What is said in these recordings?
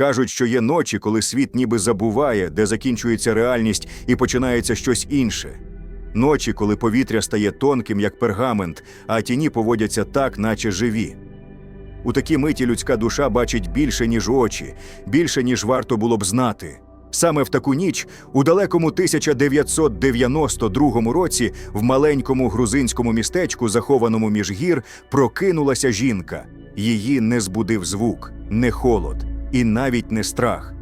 Кажуть, що є ночі, коли світ ніби забуває, де закінчується реальність і починається щось інше. Ночі, коли повітря стає тонким, як пергамент, а тіні поводяться так, наче живі. У такі миті людська душа бачить більше, ніж очі, більше, ніж варто було б знати. Саме в таку ніч, у далекому 1992 році, в маленькому грузинському містечку, захованому між гір, прокинулася жінка. Її не збудив звук, не холод і навіть не страх.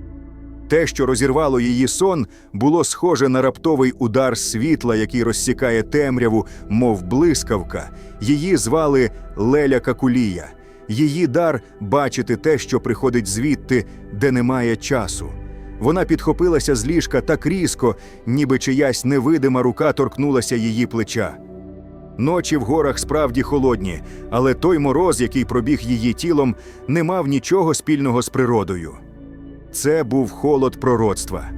Те, що розірвало її сон, було схоже на раптовий удар світла, який розсікає темряву, мов блискавка. Її звали Леля Какулія. Її дар бачити те, що приходить звідти, де немає часу. Вона підхопилася з ліжка так різко, ніби чиясь невидима рука торкнулася її плеча. Ночі в горах справді холодні, але той мороз, який пробіг її тілом, не мав нічого спільного з природою. Це був холод пророцтва.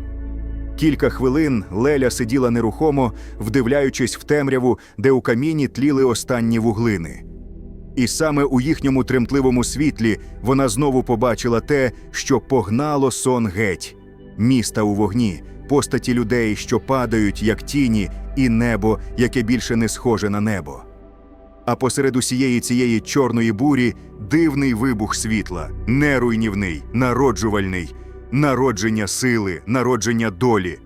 Кілька хвилин Леля сиділа нерухомо, вдивляючись в темряву, де у каміні тліли останні вуглини. І саме у їхньому тремтливому світлі вона знову побачила те, що погнало сон геть міста у вогні, постаті людей, що падають, як тіні, і небо, яке більше не схоже на небо. А посеред усієї цієї чорної бурі дивний вибух світла, не руйнівний, народжувальний, народження сили, народження долі.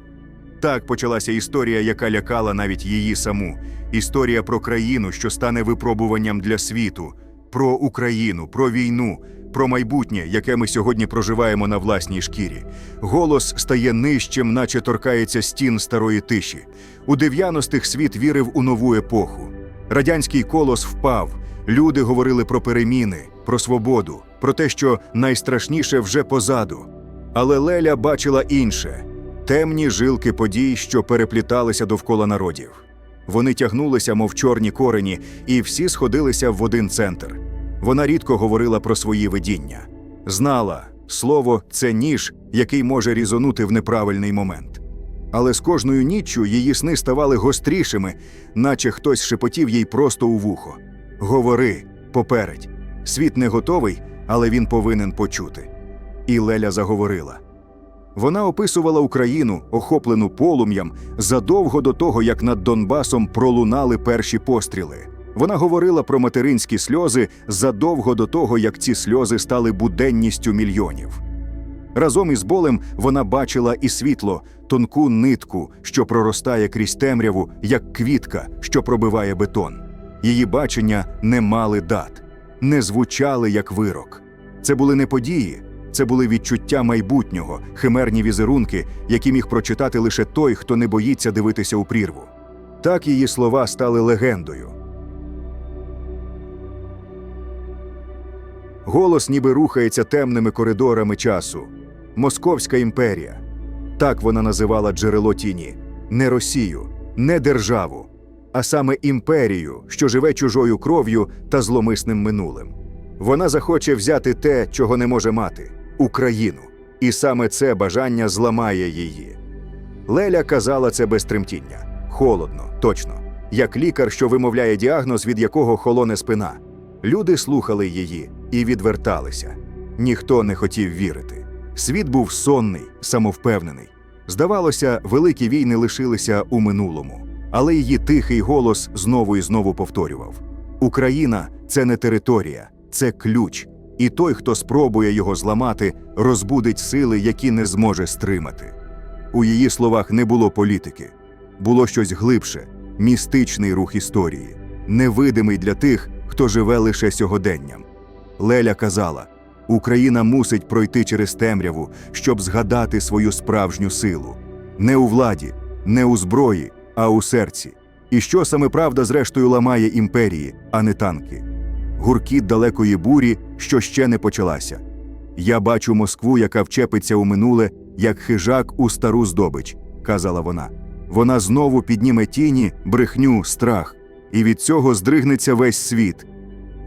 Так почалася історія, яка лякала навіть її саму. Історія про країну, що стане випробуванням для світу, про Україну, про війну, про майбутнє, яке ми сьогодні проживаємо на власній шкірі. Голос стає нижчим, наче торкається стін старої тиші. У 90-х світ вірив у нову епоху. Радянський колос впав. Люди говорили про переміни, про свободу, про те, що найстрашніше вже позаду. Але Леля бачила інше темні жилки подій, що перепліталися довкола народів. Вони тягнулися, мов чорні корені, і всі сходилися в один центр. Вона рідко говорила про свої видіння. Знала, слово це ніж, який може різонути в неправильний момент. Але з кожною ніччю її сни ставали гострішими, наче хтось шепотів їй просто у вухо. Говори, попередь. Світ не готовий, але він повинен почути. І Леля заговорила. Вона описувала Україну, охоплену полум'ям, задовго до того, як над Донбасом пролунали перші постріли. Вона говорила про материнські сльози задовго до того, як ці сльози стали буденністю мільйонів. Разом із болем вона бачила і світло, тонку нитку, що проростає крізь темряву, як квітка, що пробиває бетон. Її бачення не мали дат, не звучали як вирок. Це були не події, це були відчуття майбутнього, химерні візерунки, які міг прочитати лише той, хто не боїться дивитися у прірву. Так її слова стали легендою. Голос ніби рухається темними коридорами часу. Московська імперія. Так вона називала джерело тіні. Не Росію, не державу, а саме імперію, що живе чужою кров'ю та зломисним минулим. Вона захоче взяти те, чого не може мати Україну. І саме це бажання зламає її. Леля казала це без тремтіння. Холодно, точно, як лікар, що вимовляє діагноз, від якого холоне спина. Люди слухали її і відверталися. Ніхто не хотів вірити. Світ був сонний, самовпевнений. Здавалося, великі війни лишилися у минулому, але її тихий голос знову і знову повторював: Україна це не територія, це ключ, і той, хто спробує його зламати, розбудить сили, які не зможе стримати. У її словах не було політики, було щось глибше, містичний рух історії, невидимий для тих, хто живе лише сьогоденням. Леля казала: Україна мусить пройти через темряву, щоб згадати свою справжню силу. Не у владі, не у зброї, а у серці. І що саме правда, зрештою, ламає імперії, а не танки. Гуркіт далекої бурі, що ще не почалася. Я бачу Москву, яка вчепиться у минуле, як хижак у стару здобич, казала вона. Вона знову підніме тіні, брехню, страх, і від цього здригнеться весь світ.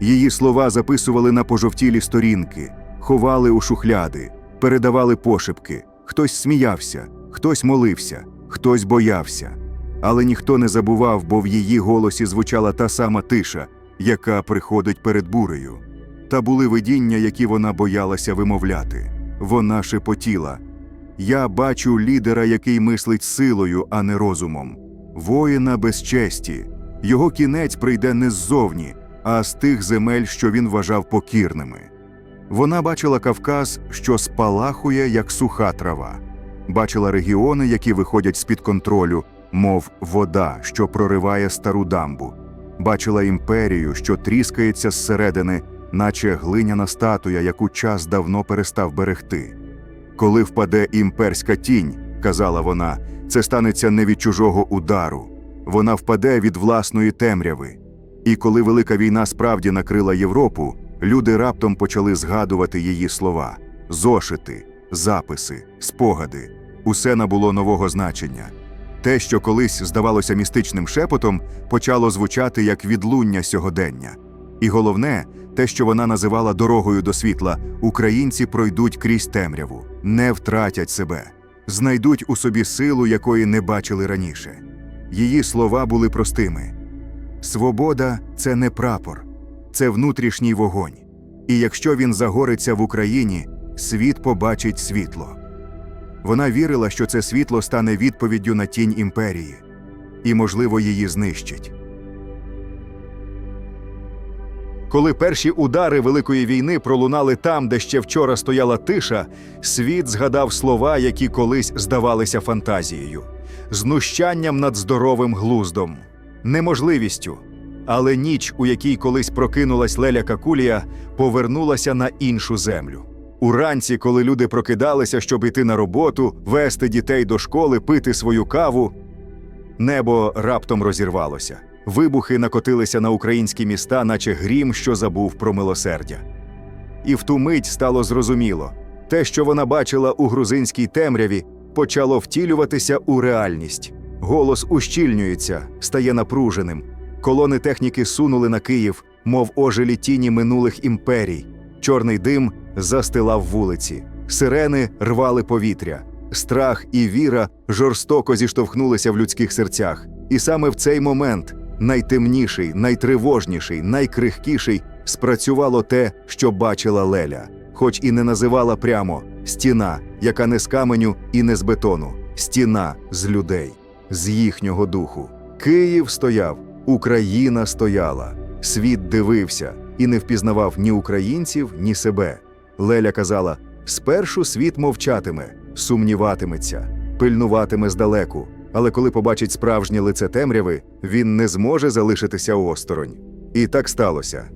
Її слова записували на пожовтілі сторінки, ховали у шухляди, передавали пошепки. Хтось сміявся, хтось молився, хтось боявся. Але ніхто не забував, бо в її голосі звучала та сама тиша, яка приходить перед бурею. Та були видіння, які вона боялася вимовляти. Вона шепотіла. Я бачу лідера, який мислить силою, а не розумом, воїна без честі. Його кінець прийде не ззовні, а з тих земель, що він вважав покірними. Вона бачила Кавказ, що спалахує, як суха трава, бачила регіони, які виходять з-під контролю, мов вода, що прориває стару дамбу, бачила імперію, що тріскається зсередини, наче глиняна статуя, яку час давно перестав берегти. Коли впаде імперська тінь, казала вона, це станеться не від чужого удару, вона впаде від власної темряви. І коли Велика війна справді накрила Європу, люди раптом почали згадувати її слова: зошити, записи, спогади. Усе набуло нового значення. Те, що колись здавалося містичним шепотом, почало звучати як відлуння сьогодення. І головне, те, що вона називала дорогою до світла, українці пройдуть крізь темряву, не втратять себе, знайдуть у собі силу, якої не бачили раніше. Її слова були простими. Свобода це не прапор, це внутрішній вогонь. І якщо він загориться в Україні, світ побачить світло. Вона вірила, що це світло стане відповіддю на тінь імперії, і, можливо, її знищить. Коли перші удари Великої війни пролунали там, де ще вчора стояла тиша, світ згадав слова, які колись здавалися фантазією, знущанням над здоровим глуздом, неможливістю. Але ніч, у якій колись прокинулась Леля Какулія, повернулася на іншу землю. Уранці, коли люди прокидалися, щоб іти на роботу, вести дітей до школи, пити свою каву, небо раптом розірвалося. Вибухи накотилися на українські міста, наче грім, що забув про милосердя. І в ту мить стало зрозуміло те, що вона бачила у грузинській темряві, почало втілюватися у реальність. Голос ущільнюється, стає напруженим. Колони техніки сунули на Київ, мов ожилі тіні минулих імперій. Чорний дим застилав вулиці, сирени рвали повітря. Страх і віра жорстоко зіштовхнулися в людських серцях. І саме в цей момент найтемніший, найтривожніший, найкрихкіший спрацювало те, що бачила Леля, хоч і не називала прямо стіна, яка не з каменю і не з бетону, стіна з людей, з їхнього духу. Київ стояв, Україна стояла, світ дивився і не впізнавав ні українців, ні себе. Леля казала: спершу світ мовчатиме, сумніватиметься, пильнуватиме здалеку. Але коли побачить справжнє лице темряви, він не зможе залишитися осторонь. І так сталося.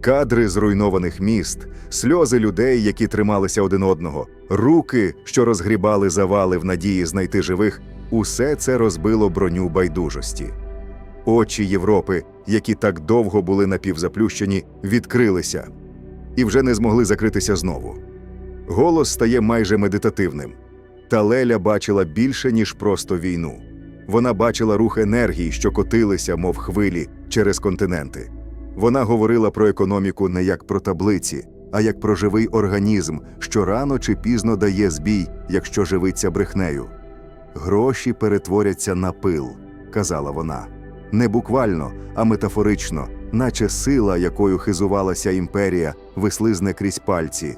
Кадри зруйнованих міст, сльози людей, які трималися один одного, руки, що розгрібали завали в надії знайти живих, усе це розбило броню байдужості. Очі Європи, які так довго були напівзаплющені, відкрилися і вже не змогли закритися знову. Голос стає майже медитативним. Та Леля бачила більше, ніж просто війну. Вона бачила рух енергії, що котилися, мов хвилі, через континенти. Вона говорила про економіку не як про таблиці, а як про живий організм, що рано чи пізно дає збій, якщо живиться брехнею. Гроші перетворяться на пил, казала вона. Не буквально, а метафорично, наче сила, якою хизувалася імперія, вислизне крізь пальці.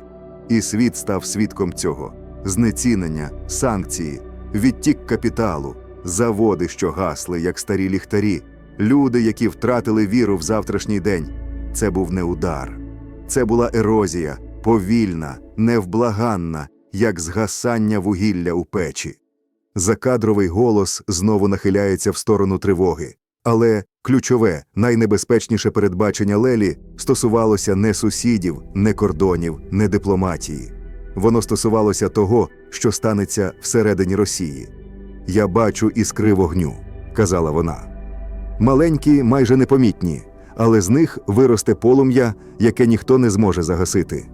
І світ став свідком цього знецінення, санкції, відтік капіталу, заводи, що гасли, як старі ліхтарі, люди, які втратили віру в завтрашній день. Це був не удар, це була ерозія, повільна, невблаганна, як згасання вугілля у печі. Закадровий голос знову нахиляється в сторону тривоги. Але ключове, найнебезпечніше передбачення Лелі стосувалося не сусідів, не кордонів, не дипломатії. Воно стосувалося того, що станеться всередині Росії. Я бачу іскри вогню, казала вона. Маленькі, майже непомітні, але з них виросте полум'я, яке ніхто не зможе загасити.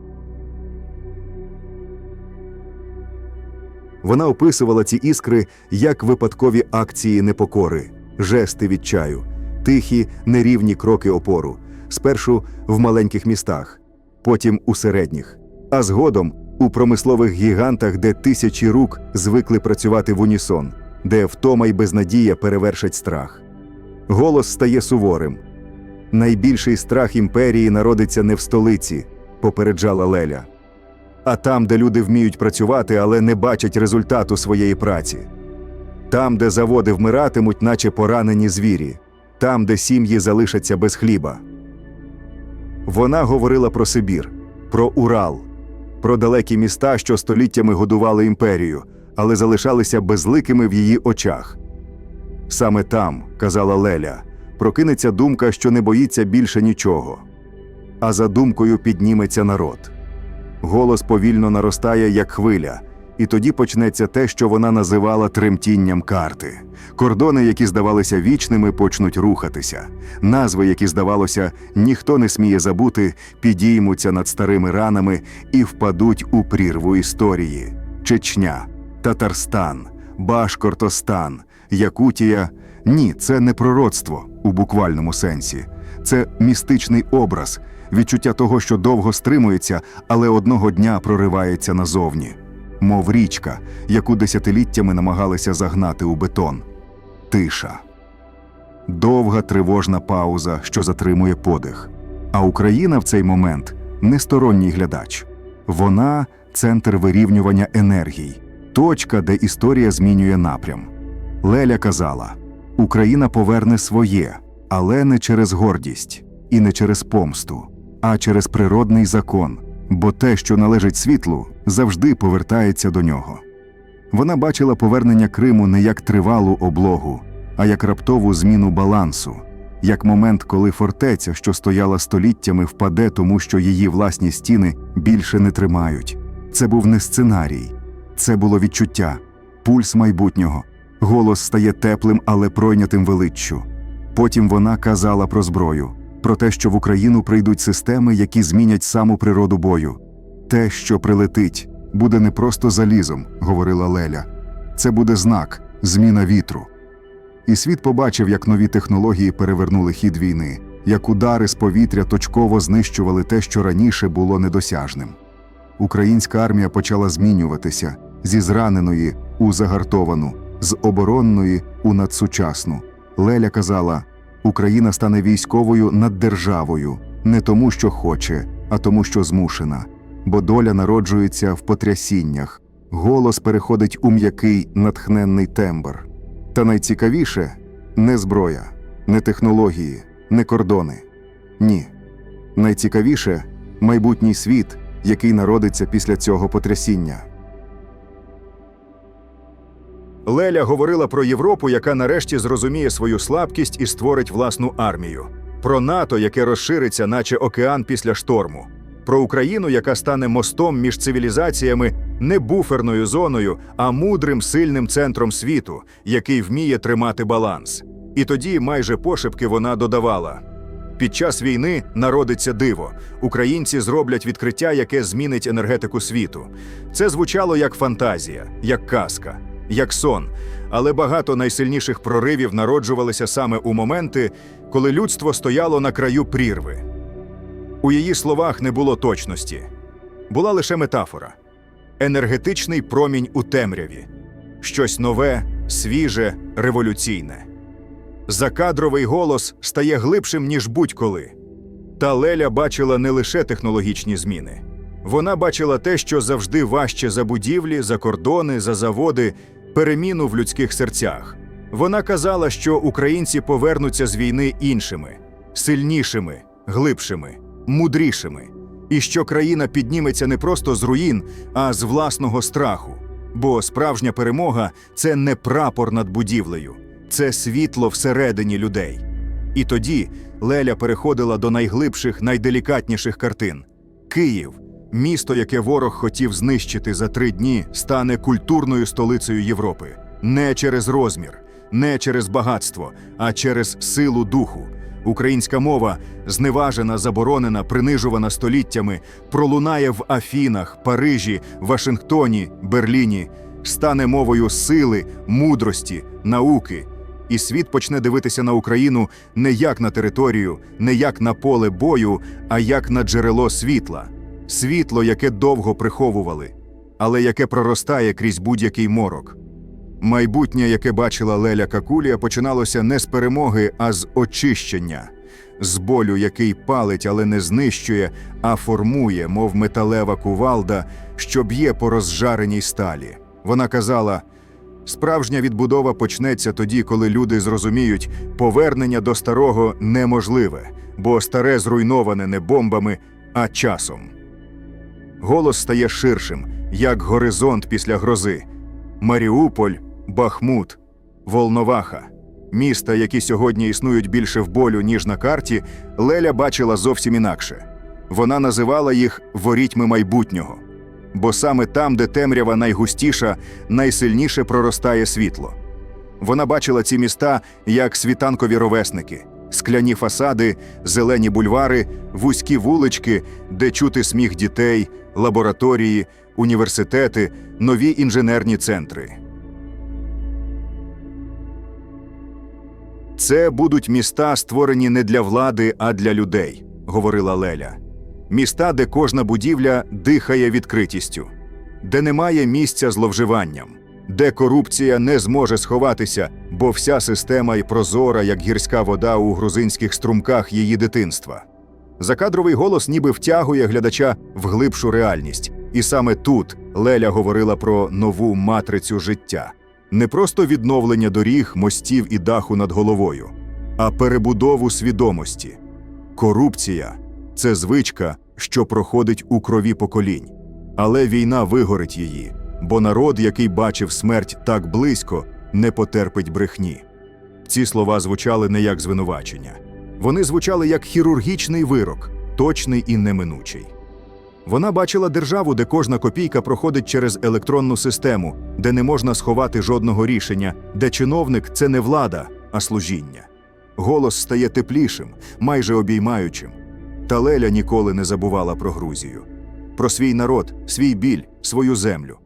Вона описувала ці іскри як випадкові акції непокори, жести відчаю, тихі, нерівні кроки опору, спершу в маленьких містах, потім у середніх, а згодом у промислових гігантах, де тисячі рук звикли працювати в унісон, де втома й безнадія перевершать страх. Голос стає суворим. Найбільший страх імперії народиться не в столиці, попереджала Леля, а там, де люди вміють працювати, але не бачать результату своєї праці. Там, де заводи вмиратимуть, наче поранені звірі, там, де сім'ї залишаться без хліба. Вона говорила про Сибір, про Урал, про далекі міста, що століттями годували імперію, але залишалися безликими в її очах. Саме там, казала Леля, прокинеться думка, що не боїться більше нічого. А за думкою підніметься народ. Голос повільно наростає, як хвиля, і тоді почнеться те, що вона називала тремтінням карти. Кордони, які здавалися вічними, почнуть рухатися. Назви, які, здавалося, ніхто не сміє забути, підіймуться над старими ранами і впадуть у прірву історії: Чечня, Татарстан, Башкортостан, Якутія. Ні, це не пророцтво у буквальному сенсі. Це містичний образ, відчуття того, що довго стримується, але одного дня проривається назовні, мов річка, яку десятиліттями намагалися загнати у бетон. Тиша. Довга тривожна пауза, що затримує подих. А Україна в цей момент не сторонній глядач. Вона центр вирівнювання енергій, точка, де історія змінює напрям. Леля казала: Україна поверне своє, але не через гордість і не через помсту, а через природний закон, бо те, що належить світлу, завжди повертається до нього. Вона бачила повернення Криму не як тривалу облогу, а як раптову зміну балансу, як момент, коли фортеця, що стояла століттями, впаде, тому що її власні стіни більше не тримають. Це був не сценарій, це було відчуття, пульс майбутнього. Голос стає теплим, але пройнятим величчю. Потім вона казала про зброю, про те, що в Україну прийдуть системи, які змінять саму природу бою. Те, що прилетить, буде не просто залізом, говорила Леля. Це буде знак, зміна вітру. І світ побачив, як нові технології перевернули хід війни, як удари з повітря точково знищували те, що раніше було недосяжним. Українська армія почала змінюватися зі зраненої у загартовану, з оборонної у надсучасну. Леля казала: Україна стане військовою над державою не тому, що хоче, а тому, що змушена. Бо доля народжується в потрясіннях, голос переходить у м'який натхненний тембр. Та найцікавіше не зброя, не технології, не кордони. Ні. Найцікавіше майбутній світ, який народиться після цього потрясіння. Леля говорила про Європу, яка нарешті зрозуміє свою слабкість і створить власну армію, про НАТО, яке розшириться, наче океан після шторму, про Україну, яка стане мостом між цивілізаціями не буферною зоною, а мудрим сильним центром світу, який вміє тримати баланс. І тоді, майже пошепки, вона додавала. Під час війни народиться диво. Українці зроблять відкриття, яке змінить енергетику світу. Це звучало як фантазія, як казка, як сон. Але багато найсильніших проривів народжувалися саме у моменти, коли людство стояло на краю прірви. У її словах не було точності, була лише метафора енергетичний промінь у темряві, щось нове, свіже, революційне. Закадровий голос стає глибшим, ніж будь-коли. Та Леля бачила не лише технологічні зміни. Вона бачила те, що завжди важче за будівлі, за кордони, за заводи, переміну в людських серцях. Вона казала, що українці повернуться з війни іншими, сильнішими, глибшими, мудрішими, і що країна підніметься не просто з руїн, а з власного страху. Бо справжня перемога це не прапор над будівлею, це світло всередині людей. І тоді Леля переходила до найглибших, найделікатніших картин. Київ, місто, яке ворог хотів знищити за три дні, стане культурною столицею Європи. Не через розмір, не через багатство, а через силу духу. Українська мова, зневажена, заборонена, принижувана століттями, пролунає в Афінах, Парижі, Вашингтоні, Берліні, стане мовою сили, мудрості, науки. І світ почне дивитися на Україну не як на територію, не як на поле бою, а як на джерело світла. Світло, яке довго приховували, але яке проростає крізь будь-який морок. Майбутнє, яке бачила Леля Какулія, починалося не з перемоги, а з очищення. з болю, який палить, але не знищує, а формує, мов металева кувалда, що б'є по розжареній сталі. Вона казала: справжня відбудова почнеться тоді, коли люди зрозуміють, повернення до старого неможливе, бо старе зруйноване не бомбами, а часом. Голос стає ширшим, як горизонт після грози. Маріуполь, Бахмут, Волноваха. Міста, які сьогодні існують більше в болю, ніж на карті, Леля бачила зовсім інакше. Вона називала їх ворітьми майбутнього. Бо саме там, де темрява найгустіша, найсильніше проростає світло. Вона бачила ці міста як світанкові ровесники, скляні фасади, зелені бульвари, вузькі вулички, де чути сміх дітей, лабораторії, університети, нові інженерні центри. Це будуть міста, створені не для влади, а для людей, говорила Леля. Міста, де кожна будівля дихає відкритістю, де немає місця зловживанням, де корупція не зможе сховатися, бо вся система й прозора, як гірська вода у грузинських струмках її дитинства. Закадровий голос ніби втягує глядача в глибшу реальність, і саме тут Леля говорила про нову матрицю життя не просто відновлення доріг, мостів і даху над головою, а перебудову свідомості. Корупція це звичка, що проходить у крові поколінь. Але війна вигорить її, бо народ, який бачив смерть так близько, не потерпить брехні. Ці слова звучали не як звинувачення. Вони звучали як хірургічний вирок, точний і неминучий. Вона бачила державу, де кожна копійка проходить через електронну систему, де не можна сховати жодного рішення, де чиновник це не влада, а служіння. Голос стає теплішим, майже обіймаючим. Та Леля ніколи не забувала про Грузію, про свій народ, свій біль, свою землю.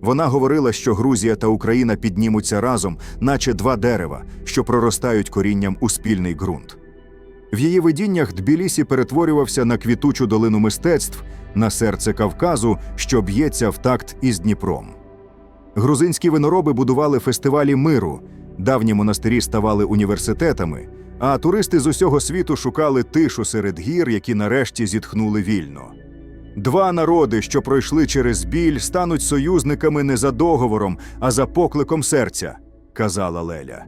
Вона говорила, що Грузія та Україна піднімуться разом, наче два дерева, що проростають корінням у спільний ґрунт. В її видіннях Тбілісі перетворювався на квітучу долину мистецтв, на серце Кавказу, що б'ється в такт із Дніпром. Грузинські винороби будували фестивалі миру, давні монастирі ставали університетами, а туристи з усього світу шукали тишу серед гір, які нарешті зітхнули вільно. Два народи, що пройшли через біль, стануть союзниками не за договором, а за покликом серця, казала Леля.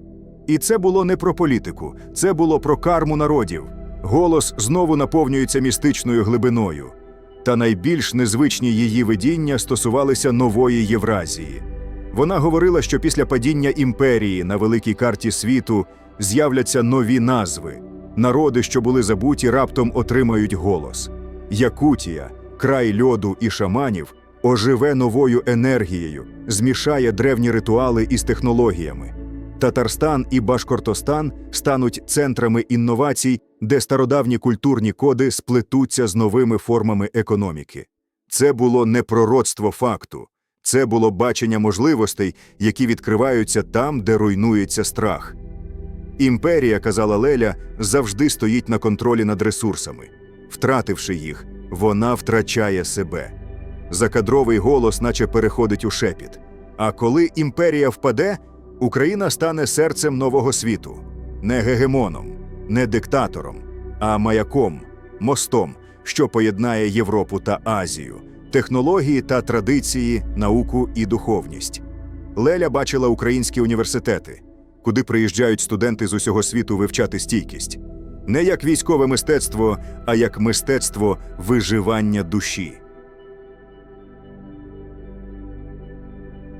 І це було не про політику, це було про карму народів. Голос знову наповнюється містичною глибиною. Та найбільш незвичні її видіння стосувалися нової Євразії. Вона говорила, що після падіння імперії на великій карті світу з'являться нові назви. Народи, що були забуті, раптом отримають голос. Якутія, край льоду і шаманів, оживе новою енергією, змішає древні ритуали із технологіями. Татарстан і Башкортостан стануть центрами інновацій, де стародавні культурні коди сплетуться з новими формами економіки. Це було не пророцтво факту, це було бачення можливостей, які відкриваються там, де руйнується страх. Імперія, казала Леля, завжди стоїть на контролі над ресурсами. Втративши їх, вона втрачає себе. Закадровий голос, наче переходить у шепіт. А коли імперія впаде, Україна стане серцем нового світу, не гегемоном, не диктатором, а маяком, мостом, що поєднає Європу та Азію, технології та традиції, науку і духовність. Леля бачила українські університети, куди приїжджають студенти з усього світу вивчати стійкість, не як військове мистецтво, а як мистецтво виживання душі.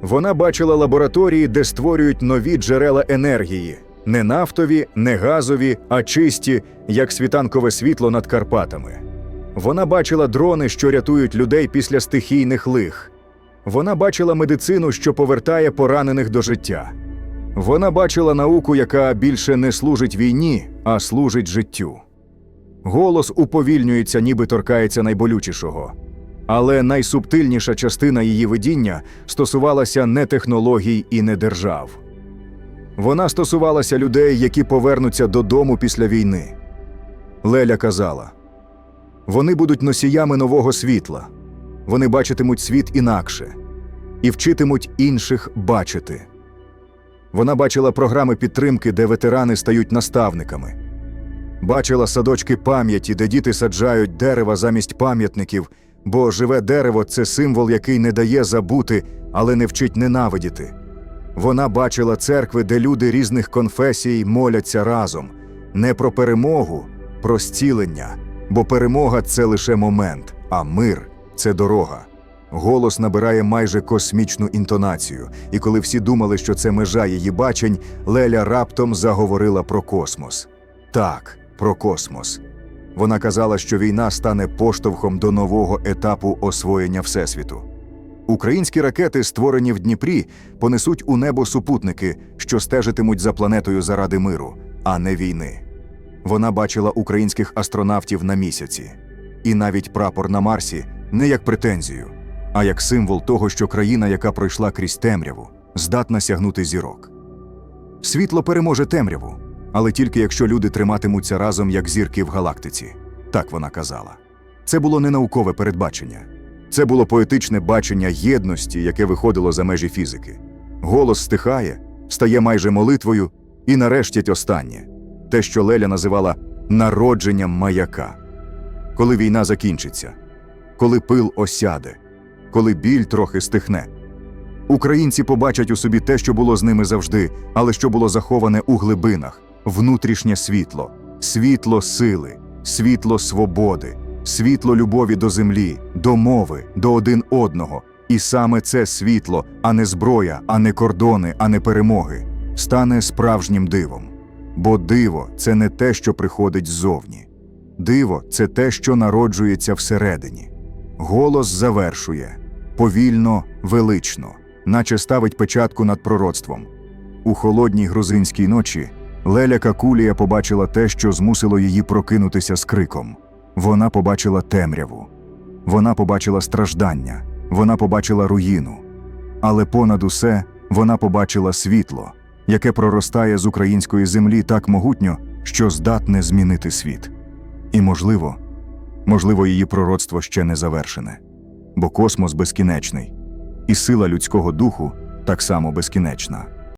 Вона бачила лабораторії, де створюють нові джерела енергії не нафтові, не газові, а чисті, як світанкове світло над Карпатами. Вона бачила дрони, що рятують людей після стихійних лих. Вона бачила медицину, що повертає поранених до життя. Вона бачила науку, яка більше не служить війні, а служить життю. Голос уповільнюється, ніби торкається найболючішого. Але найсубтильніша частина її видіння стосувалася не технологій і не держав. Вона стосувалася людей, які повернуться додому після війни. Леля казала: вони будуть носіями нового світла, вони бачитимуть світ інакше і вчитимуть інших бачити. Вона бачила програми підтримки, де ветерани стають наставниками. Бачила садочки пам'яті, де діти саджають дерева замість пам'ятників, бо живе дерево це символ, який не дає забути, але не вчить ненавидіти. Вона бачила церкви, де люди різних конфесій моляться разом, не про перемогу, про зцілення, бо перемога це лише момент, а мир це дорога. Голос набирає майже космічну інтонацію, і коли всі думали, що це межа її бачень, Леля раптом заговорила про космос. Так, про космос. Вона казала, що війна стане поштовхом до нового етапу освоєння Всесвіту. Українські ракети, створені в Дніпрі, понесуть у небо супутники, що стежитимуть за планетою заради миру, а не війни. Вона бачила українських астронавтів на місяці, і навіть прапор на Марсі не як претензію, а як символ того, що країна, яка пройшла крізь темряву, здатна сягнути зірок. Світло переможе темряву, але тільки якщо люди триматимуться разом, як зірки в галактиці. Так вона казала. Це було не наукове передбачення. Це було поетичне бачення єдності, яке виходило за межі фізики. Голос стихає, стає майже молитвою, і нарешті останнє те, що Леля називала народженням маяка. Коли війна закінчиться, коли пил осяде, коли біль трохи стихне. Українці побачать у собі те, що було з ними завжди, але що було заховане у глибинах внутрішнє світло, світло сили, світло свободи, світло любові до землі, до мови, до один одного. І саме це світло, а не зброя, а не кордони, а не перемоги, стане справжнім дивом. Бо диво це не те, що приходить ззовні. Диво це те, що народжується всередині. Голос завершує повільно, велично, наче ставить печатку над пророцтвом. У холодній грузинській ночі Леля Какулія побачила те, що змусило її прокинутися з криком. Вона побачила темряву, вона побачила страждання, вона побачила руїну. Але понад усе вона побачила світло, яке проростає з української землі так могутньо, що здатне змінити світ. І, можливо, можливо, її пророцтво ще не завершене, бо космос безкінечний, і сила людського духу так само безкінечна.